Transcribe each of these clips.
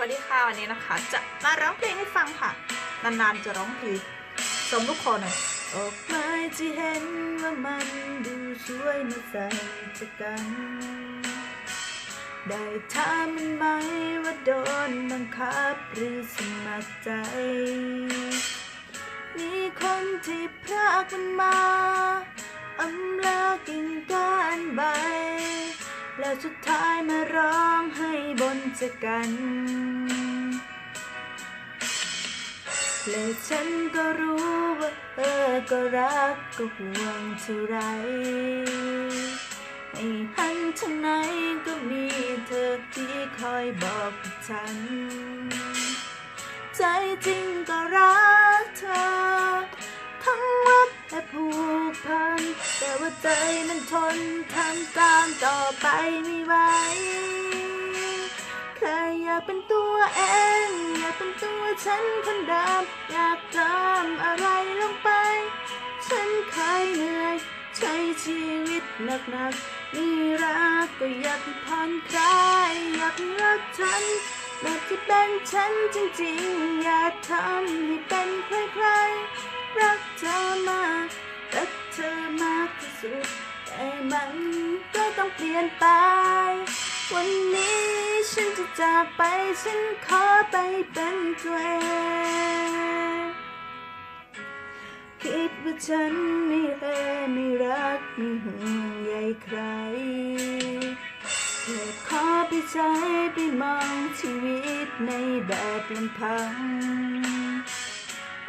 วัสดีค่ะวันนี้นะคะ จะมาร้องเพลงให้ฟังค่ะ นานๆจะร้องทีสมลูกคอหน่อยออกมาที่เห็นว่ามันดูสวยน่าใส่จะกัน ได้ถามมันไหมว่าโดนบังคับหรือสมัครใจ มีคนที่พรากมันมาอำลากิ่งก้าน แล้วสุดท้ายมาร้องให้บนจะกันและฉันก็รู้ว่าเธอก็รักก็ห่วงเท่าไรให้หันทางไหนก็มีเธอที่คอยบอกกับฉัน ใจจริง ใจมันทนทำตามต่อไปไม่ไหวแค่อยากเป็นตัวเอง อยากเป็นตัวฉันคนเดิมอยากทำอะไรลงไป ฉันเคยเหนื่อย ใช้ชีวิตหนักๆนี่รักก็อยากให้ผ่อนคลายอยากรักฉันแบบที่เป็นฉันจริงๆ อย่าทำให้เป็นใครๆรักเธอ สุด แต่มันก็ต้องเปลี่ยนไป วันนี้ฉันจะจากไป ฉันขอไปเป็นตัวเองคิดว่าฉันไม่แลไม่รักไม่ห่วงใยใครแค่ขอไปใจไปมองชีวิตในแบบลำพัง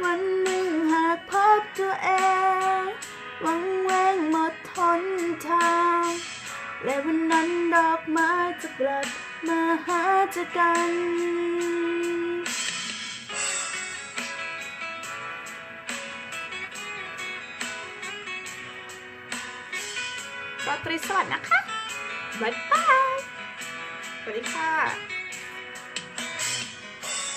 วันหนึ่งหากพบตัวเอง วันนั้นดอกไม้จะกลับมาหาเจอกัน ราตรีสวัสดิ์นะคะ บ๊ายบาย สวัสดีค่ะ